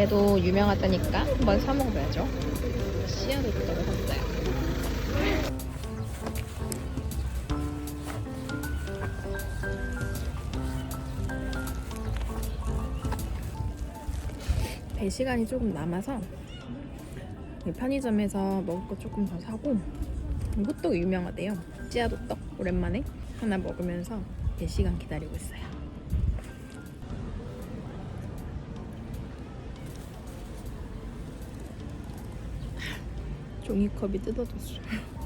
그래도 유명하다니까 한번 사 먹어봐야죠. 씨앗을 뜯어서 샀어요. 배 시간이 조금 남아서 편의점에서 먹을 거 조금 더 사고 호떡 유명하대요. 호떡 오랜만에 하나 먹으면서 배 시간 기다리고 있어요. 종이컵이 뜯어졌어. 정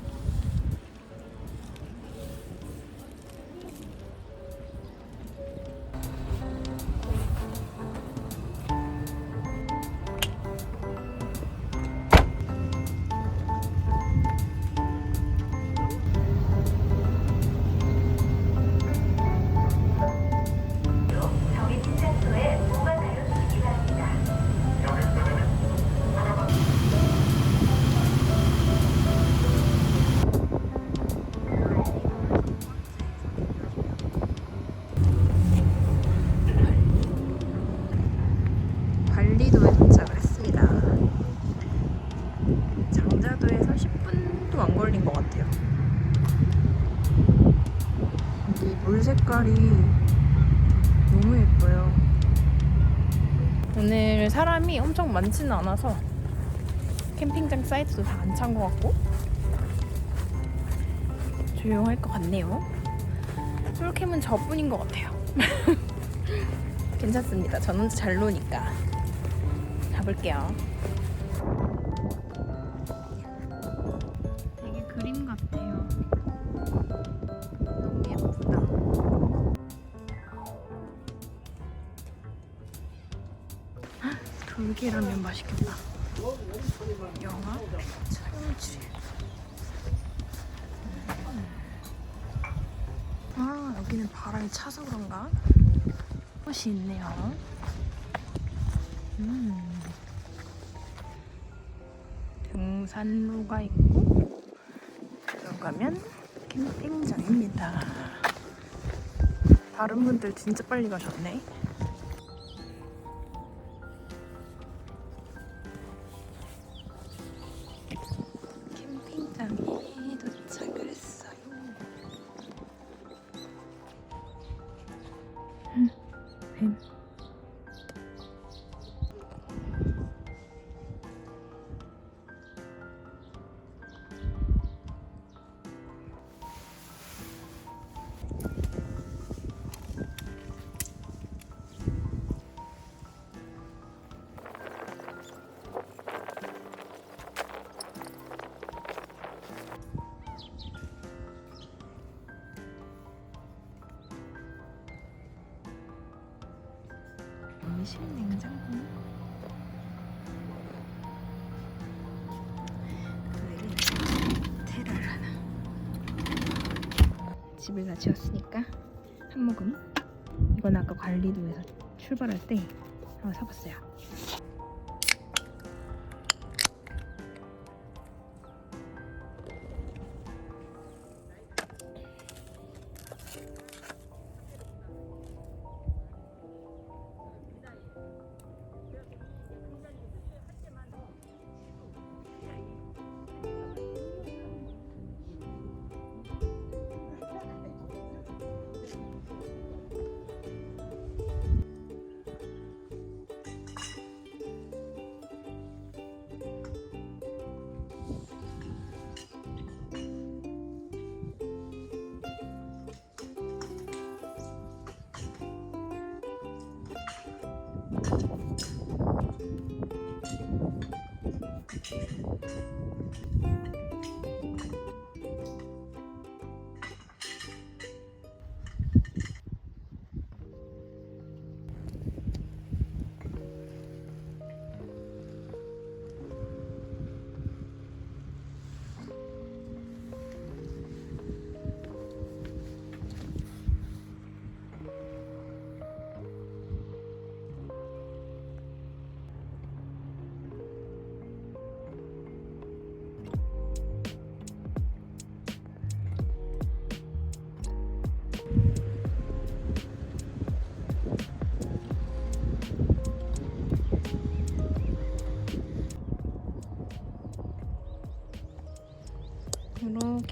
색깔이 너무 예뻐요. 오늘 사람이 엄청 많지는 않아서 캠핑장 사이트도 다 안 찬 것 같고 조용할 것 같네요. 솔캠은 저뿐인 것 같아요. 괜찮습니다. 전 혼자 잘 노니까. 가볼게요. 되게 그림 같아요. 돌계라면 맛있겠다. 영화 촬영지. 아 여기는 바람이 차서 그런가? 꽃이 있네요. 음. 등산로가 있고 들어가면 캠핑장입니다. 다른 분들 진짜 빨리 가셨네. 음식 냉장고. 집을 다 지었으니까 한 모금. 이건 아까 관리도에서 출발할 때 하나 사봤어요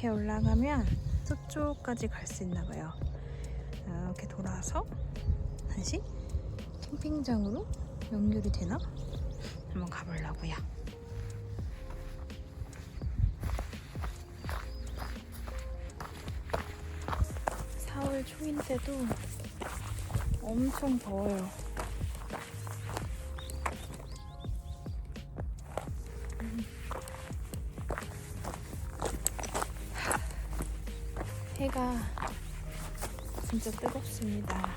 이렇게 올라가면 서쪽까지 갈 수 있나 봐요. 이렇게 돌아서 다시 캠핑장으로 연결이 되나? 한번 가보려고요. 4월 초인데도 엄청 더워요. 뜨겁습니다.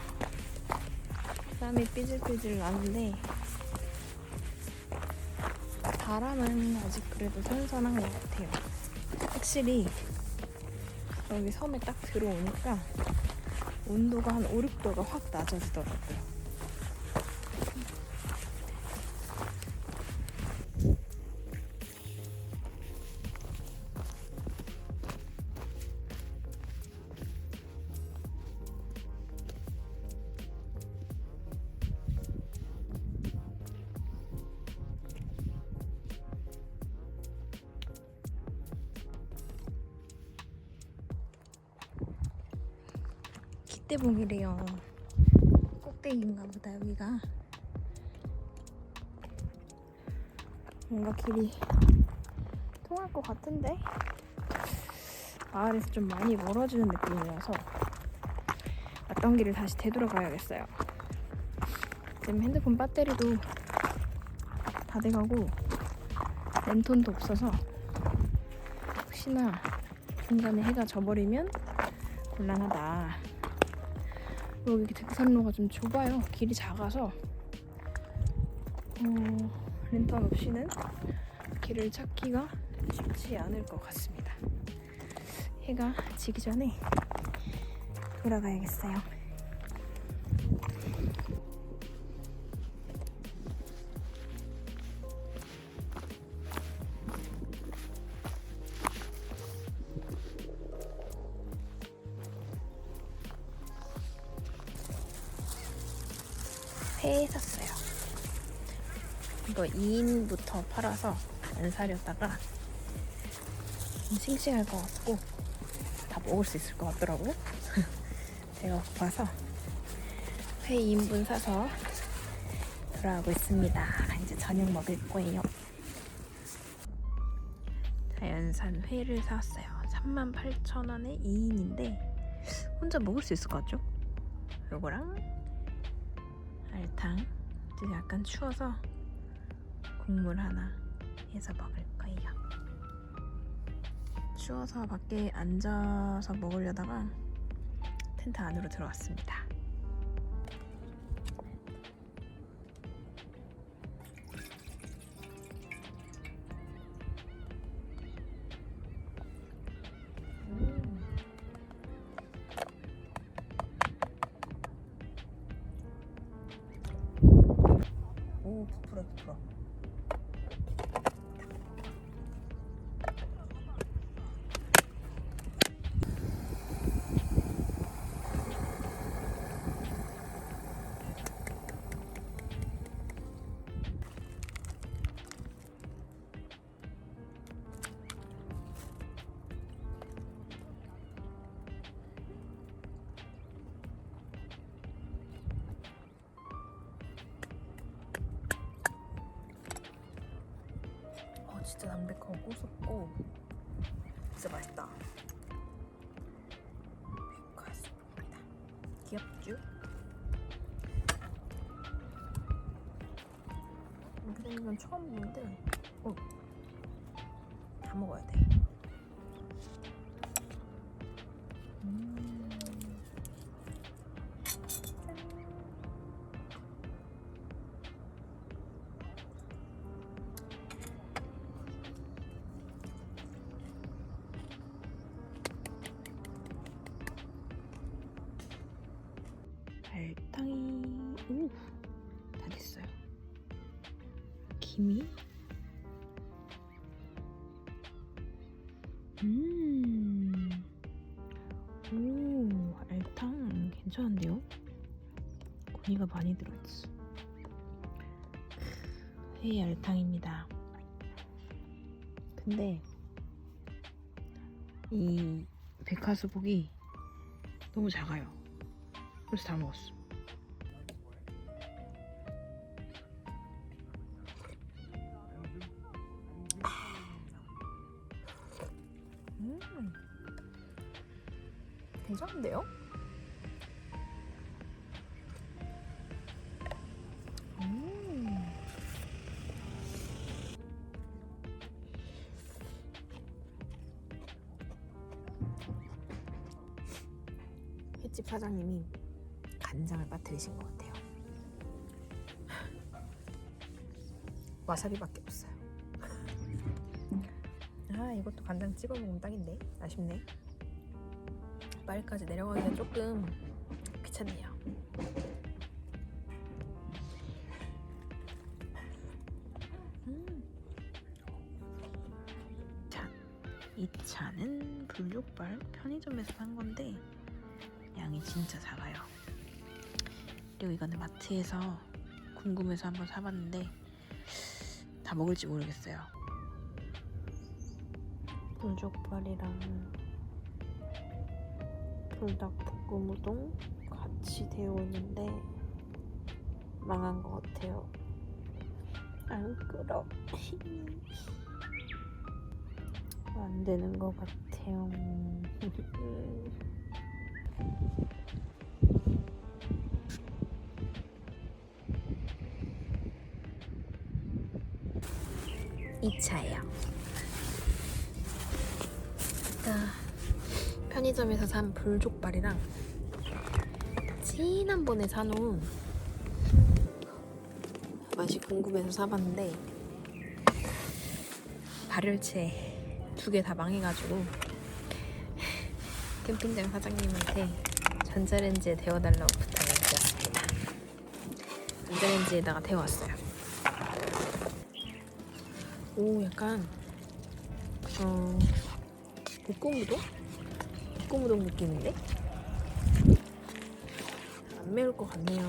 땀이 삐질삐질 나는데 바람은 아직 그래도 선선한 것 같아요. 확실히 여기 섬에 딱 들어오니까 온도가 한 5, 6도가 확 낮아지더라고요. 기대봉이래요. 꼭대기인가 보다 여기가. 뭔가 길이 통할 것 같은데 마을에서 좀 많이 멀어지는 느낌이어서 왔던 길을 다시 되돌아가야겠어요. 지금 핸드폰 배터리도 다 돼가고 랜턴도 없어서 혹시나 중간에 해가 져버리면 곤란하다. 여기 등산로가 좀 좁아요. 길이 작아서 어, 랜턴 없이는 길을 찾기가 쉽지 않을 것 같습니다. 해가 지기 전에 돌아가야겠어요. 회 샀어요. 이거 2인부터 팔아서 안 사려다가 좀 싱싱할 것 같고 다 먹을 수 있을 것 같더라고요. 제가 고파서 회 2인분 사서 돌아가고 있습니다. 이제 저녁 먹을 거예요. 자연산 회를 사왔어요. 38,000원에 2인인데 혼자 먹을 수 있을 것 같죠? 요거랑 알탕 이제 약간 추워서 국물 하나 해서 먹을 거예요. 추워서 밖에 앉아서 먹으려다가 텐트 안으로 들어왔습니다. 오 진짜 담백하고 고소고 진짜 맛있다. 백화수입니다. 귀엽죠? 근데 이건 처음 보는데 어, 김이 음, 오, 알탕 괜찮은데요? 고기가 많이 들어있어. 회 알탕입니다. 근데 이 백화수복이 너무 작아요. 그래서 다 먹었어. 괜찮은데요? 음. 횟집 사장님이 간장을 빠뜨리신 것 같아요. 와사비밖에 없어요. 아 이것도 간장 찍어 먹으면 딱인데 아쉽네. 말까지 내려가기가 조금 귀찮네요. 음. 자, 이 차는 불족발 편의점에서 산 건데 양이 진짜 작아요. 그리고 이거는 마트에서 궁금해서 한번 사봤는데 다 먹을지 모르겠어요. 불족발이랑 불닭볶음 우동 같이 데워 있는데 망한 것 같아요. 안 끓어. 안 되는 것 같아요. 이 차예요. 아까 편의점에서 산 불족발이랑 지난번에 사놓은 맛이 궁금해서 사봤는데 발열체 두 개 다 망해가지고 캠핑장 사장님한테 전자레인지에 데워달라고 부탁을 드렸습니다. 전자레인지에다가 데워왔어요. 오 약간 어 볶음우동? 볶음우동 느낌인데? 안 매울 것 같네요.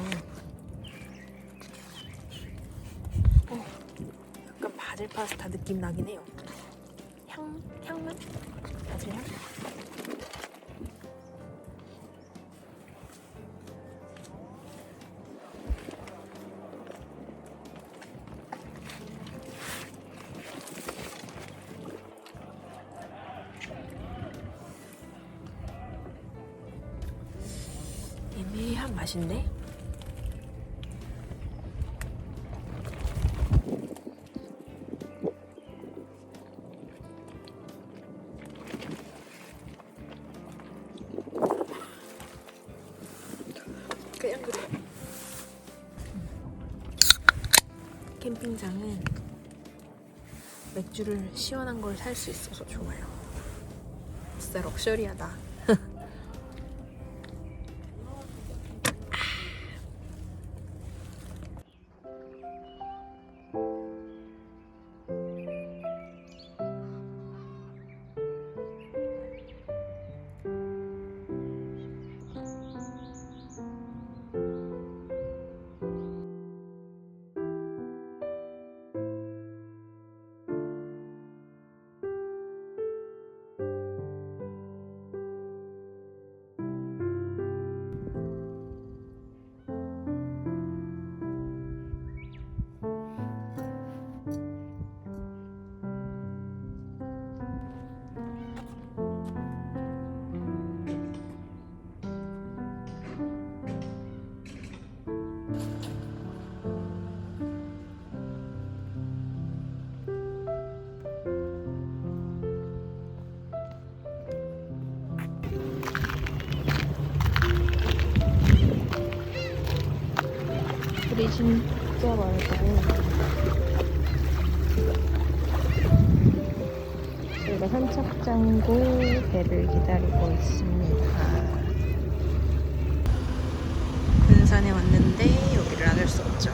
어, 약간 바질 파스타 느낌 나긴 해요. 향 향만 바질 향. 맛인데? 그냥 그래. 캠핑장은 맥주를 시원한 걸 살 수 있어서 좋아요. 진짜 럭셔리하다. 저희가 선착장고 배를 기다리고 있습니다. 군산에 왔는데 여기를 안 할 수 없죠.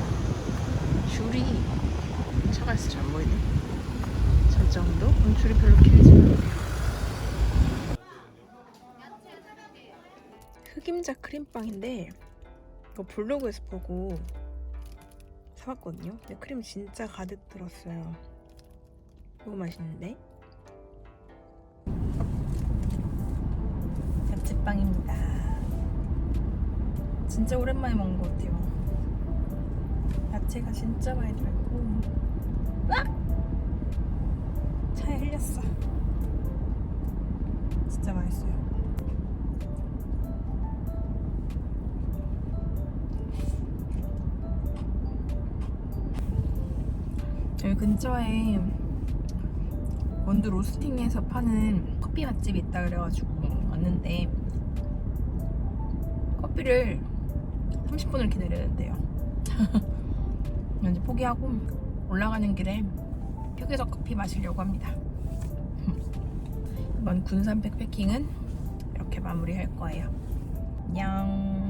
줄이 차가 있어 잘 보이네. 저 정도? 음, 줄이 별로 길지 않아요. 흑임자 크림빵인데 이거 블로그에서 보고 사봤거든요. 근데 크림 진짜 가득 들었어요. 너무 맛있는데? 먹방입니다. 진짜 오랜만에 먹은 것 같아요. 야채가 진짜 많이 들어있고. 아! 차에 흘렸어. 진짜 맛있어요. 여기 근처에 원두 로스팅에서 파는 커피 맛집이 있다 그래가지고 왔는데 커피를 30분을 기다려야 된대요. 이제 포기하고 올라가는 길에 휴게소 커피 마시려고 합니다. 이번 군산 백패킹은 이렇게 마무리할 거예요. 안녕.